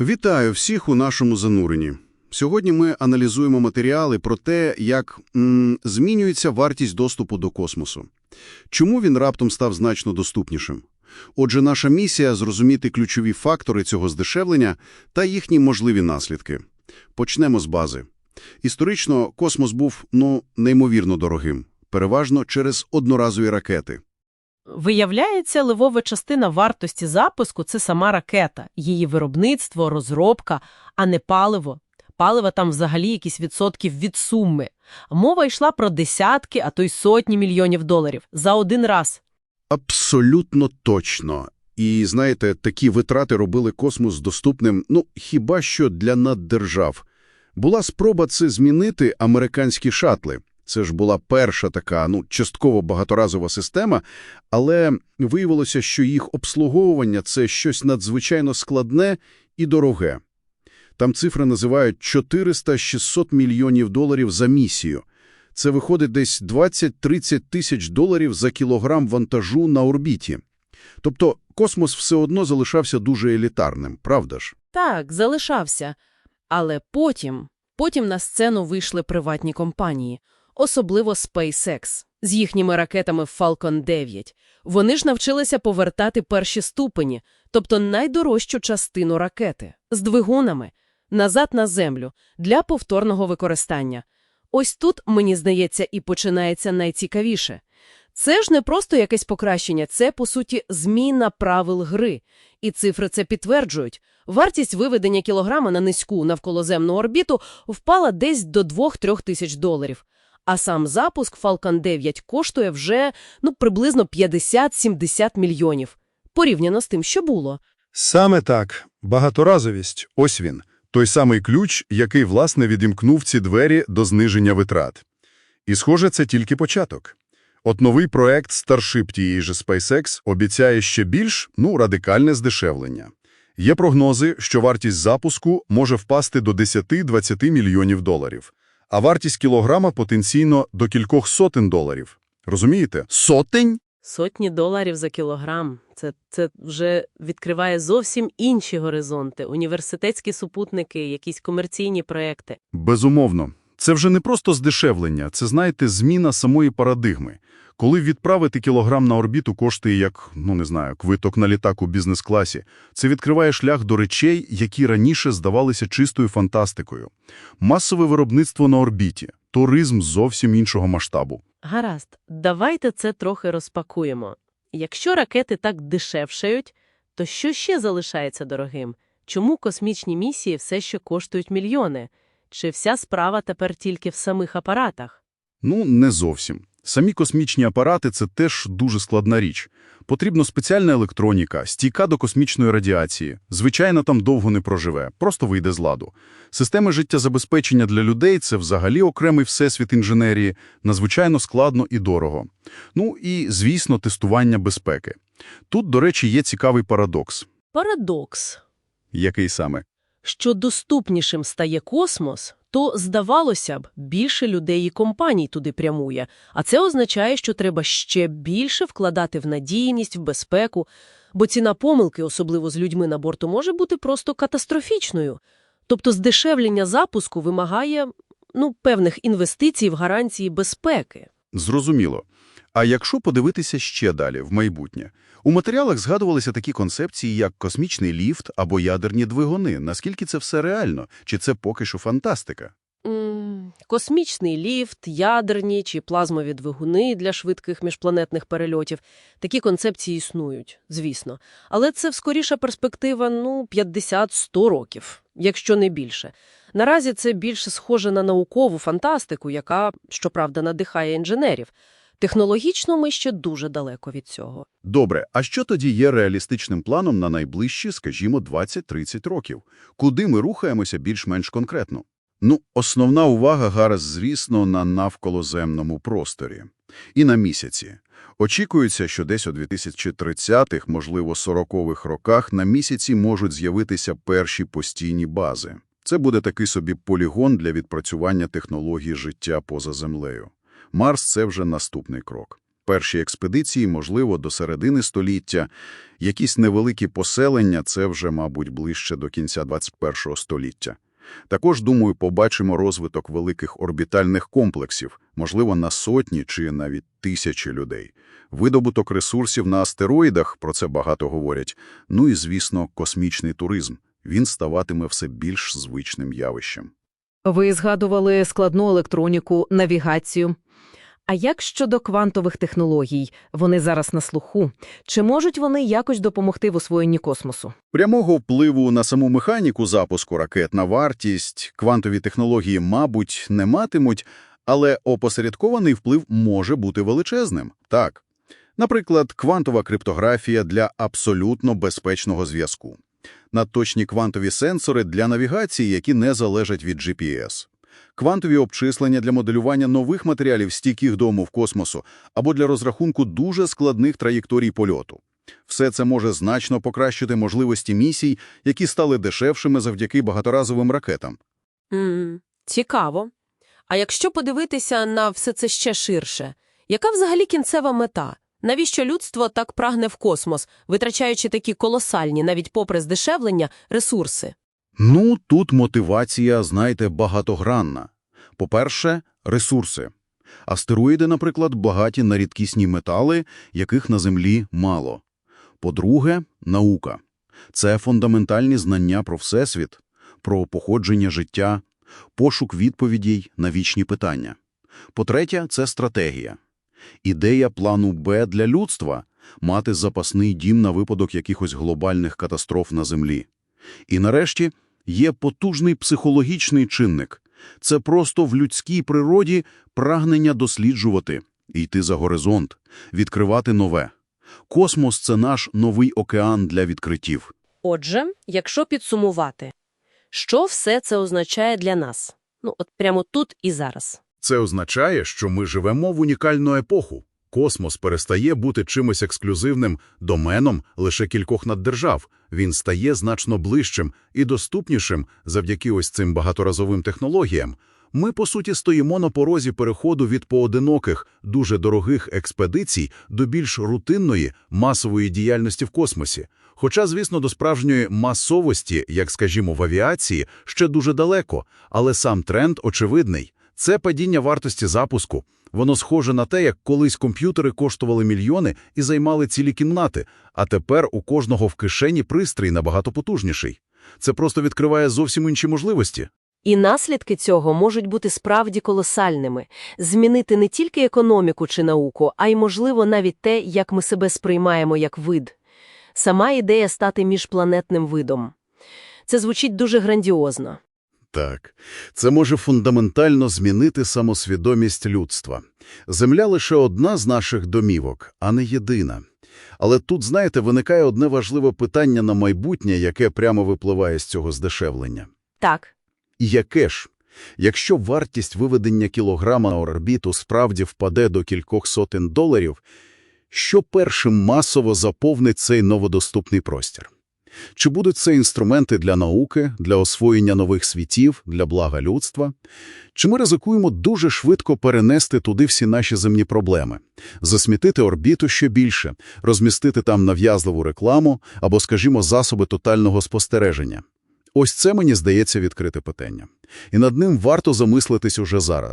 Вітаю всіх у нашому зануренні. Сьогодні ми аналізуємо матеріали про те, як м, змінюється вартість доступу до космосу. Чому він раптом став значно доступнішим? Отже, наша місія – зрозуміти ключові фактори цього здешевлення та їхні можливі наслідки. Почнемо з бази. Історично космос був, ну, неймовірно дорогим, переважно через одноразові ракети. Виявляється, ливова частина вартості запуску – це сама ракета, її виробництво, розробка, а не паливо. Палива там взагалі якісь відсотків від суми. Мова йшла про десятки, а то й сотні мільйонів доларів за один раз. Абсолютно точно. І, знаєте, такі витрати робили космос доступним, ну, хіба що для наддержав. Була спроба це змінити американські шатли. Це ж була перша така, ну, частково багаторазова система, але виявилося, що їх обслуговування – це щось надзвичайно складне і дороге. Там цифри називають 400-600 мільйонів доларів за місію. Це виходить десь 20-30 тисяч доларів за кілограм вантажу на орбіті. Тобто космос все одно залишався дуже елітарним, правда ж? Так, залишався. Але потім, потім на сцену вийшли приватні компанії, особливо SpaceX, з їхніми ракетами Falcon 9. Вони ж навчилися повертати перші ступені, тобто найдорожчу частину ракети, з двигунами, назад на Землю, для повторного використання. Ось тут, мені здається, і починається найцікавіше. Це ж не просто якесь покращення, це, по суті, зміна правил гри. І цифри це підтверджують. Вартість виведення кілограма на низьку навколоземну орбіту впала десь до 2-3 тисяч доларів. А сам запуск Falcon 9 коштує вже, ну, приблизно 50-70 мільйонів. Порівняно з тим, що було. Саме так. Багаторазовість – ось він. Той самий ключ, який, власне, відімкнув ці двері до зниження витрат. І, схоже, це тільки початок. От новий проект Starship тієї же SpaceX обіцяє ще більш, ну, радикальне здешевлення. Є прогнози, що вартість запуску може впасти до 10-20 мільйонів доларів, а вартість кілограма потенційно до кількох сотень доларів. Розумієте? Сотень? Сотні доларів за кілограм. Це, це вже відкриває зовсім інші горизонти. Університетські супутники, якісь комерційні проекти. Безумовно. Це вже не просто здешевлення, це, знаєте, зміна самої парадигми. Коли відправити кілограм на орбіту коштує як, ну не знаю, квиток на літак у бізнес-класі, це відкриває шлях до речей, які раніше здавалися чистою фантастикою. Масове виробництво на орбіті, туризм зовсім іншого масштабу. Гаразд, давайте це трохи розпакуємо. Якщо ракети так дешевшають, то що ще залишається дорогим? Чому космічні місії все ще коштують мільйони? Чи вся справа тепер тільки в самих апаратах? Ну, не зовсім. Самі космічні апарати – це теж дуже складна річ. Потрібна спеціальна електроніка, стійка до космічної радіації. Звичайно, там довго не проживе, просто вийде з ладу. Системи життєзабезпечення для людей – це взагалі окремий всесвіт інженерії, надзвичайно складно і дорого. Ну і, звісно, тестування безпеки. Тут, до речі, є цікавий парадокс. Парадокс. Який саме? Що доступнішим стає космос, то, здавалося б, більше людей і компаній туди прямує, а це означає, що треба ще більше вкладати в надійність, в безпеку, бо ціна помилки, особливо з людьми на борту, може бути просто катастрофічною. Тобто здешевлення запуску вимагає ну, певних інвестицій в гарантії безпеки. Зрозуміло. А якщо подивитися ще далі, в майбутнє? У матеріалах згадувалися такі концепції, як космічний ліфт або ядерні двигуни. Наскільки це все реально? Чи це поки що фантастика? Космічний ліфт, ядерні чи плазмові двигуни для швидких міжпланетних перельотів – такі концепції існують, звісно. Але це скоріша перспектива, ну, 50-100 років, якщо не більше. Наразі це більше схоже на наукову фантастику, яка, щоправда, надихає інженерів. Технологічно ми ще дуже далеко від цього. Добре, а що тоді є реалістичним планом на найближчі, скажімо, 20-30 років? Куди ми рухаємося більш-менш конкретно? Ну, основна увага гаразд, звісно, на навколоземному просторі. І на місяці. Очікується, що десь у 2030-х, можливо, 40-х роках на місяці можуть з'явитися перші постійні бази. Це буде такий собі полігон для відпрацювання технологій життя поза землею. Марс – це вже наступний крок. Перші експедиції, можливо, до середини століття. Якісь невеликі поселення – це вже, мабуть, ближче до кінця 21 століття. Також, думаю, побачимо розвиток великих орбітальних комплексів, можливо, на сотні чи навіть тисячі людей. Видобуток ресурсів на астероїдах, про це багато говорять. Ну і, звісно, космічний туризм. Він ставатиме все більш звичним явищем. Ви згадували складну електроніку, навігацію. А як щодо квантових технологій? Вони зараз на слуху. Чи можуть вони якось допомогти в освоєнні космосу? Прямого впливу на саму механіку запуску ракет, на вартість, квантові технології, мабуть, не матимуть, але опосередкований вплив може бути величезним. Так. Наприклад, квантова криптографія для абсолютно безпечного зв'язку. Надточні квантові сенсори для навігації, які не залежать від GPS. Квантові обчислення для моделювання нових матеріалів, стійких до умов космосу, або для розрахунку дуже складних траєкторій польоту. Все це може значно покращити можливості місій, які стали дешевшими завдяки багаторазовим ракетам. М, цікаво. А якщо подивитися на все це ще ширше, яка взагалі кінцева мета? Навіщо людство так прагне в космос, витрачаючи такі колосальні, навіть попри здешевлення, ресурси? Ну, тут мотивація, знаєте, багатогранна. По-перше, ресурси. Астероїди, наприклад, багаті на рідкісні метали, яких на Землі мало. По-друге, наука. Це фундаментальні знання про Всесвіт, про походження життя, пошук відповідей на вічні питання. По-третє, це стратегія. Ідея плану Б для людства – мати запасний дім на випадок якихось глобальних катастроф на Землі. І нарешті є потужний психологічний чинник. Це просто в людській природі прагнення досліджувати, йти за горизонт, відкривати нове. Космос – це наш новий океан для відкриттів. Отже, якщо підсумувати, що все це означає для нас? Ну, от прямо тут і зараз. Це означає, що ми живемо в унікальну епоху. Космос перестає бути чимось ексклюзивним доменом лише кількох наддержав. Він стає значно ближчим і доступнішим завдяки ось цим багаторазовим технологіям. Ми, по суті, стоїмо на порозі переходу від поодиноких, дуже дорогих експедицій до більш рутинної, масової діяльності в космосі. Хоча, звісно, до справжньої масовості, як, скажімо, в авіації, ще дуже далеко, але сам тренд очевидний. Це падіння вартості запуску. Воно схоже на те, як колись комп'ютери коштували мільйони і займали цілі кімнати, а тепер у кожного в кишені пристрій набагато потужніший. Це просто відкриває зовсім інші можливості. І наслідки цього можуть бути справді колосальними. Змінити не тільки економіку чи науку, а й, можливо, навіть те, як ми себе сприймаємо як вид. Сама ідея стати міжпланетним видом. Це звучить дуже грандіозно. Так, це може фундаментально змінити самосвідомість людства. Земля лише одна з наших домівок, а не єдина. Але тут, знаєте, виникає одне важливе питання на майбутнє, яке прямо випливає з цього здешевлення. Так. І яке ж? Якщо вартість виведення кілограма на орбіту справді впаде до кількох сотень доларів, що першим масово заповнить цей новодоступний простір? Чи будуть це інструменти для науки, для освоєння нових світів, для блага людства? Чи ми ризикуємо дуже швидко перенести туди всі наші земні проблеми? Засмітити орбіту ще більше, розмістити там нав'язливу рекламу або, скажімо, засоби тотального спостереження? Ось це, мені здається, відкрите питання. І над ним варто замислитись уже зараз.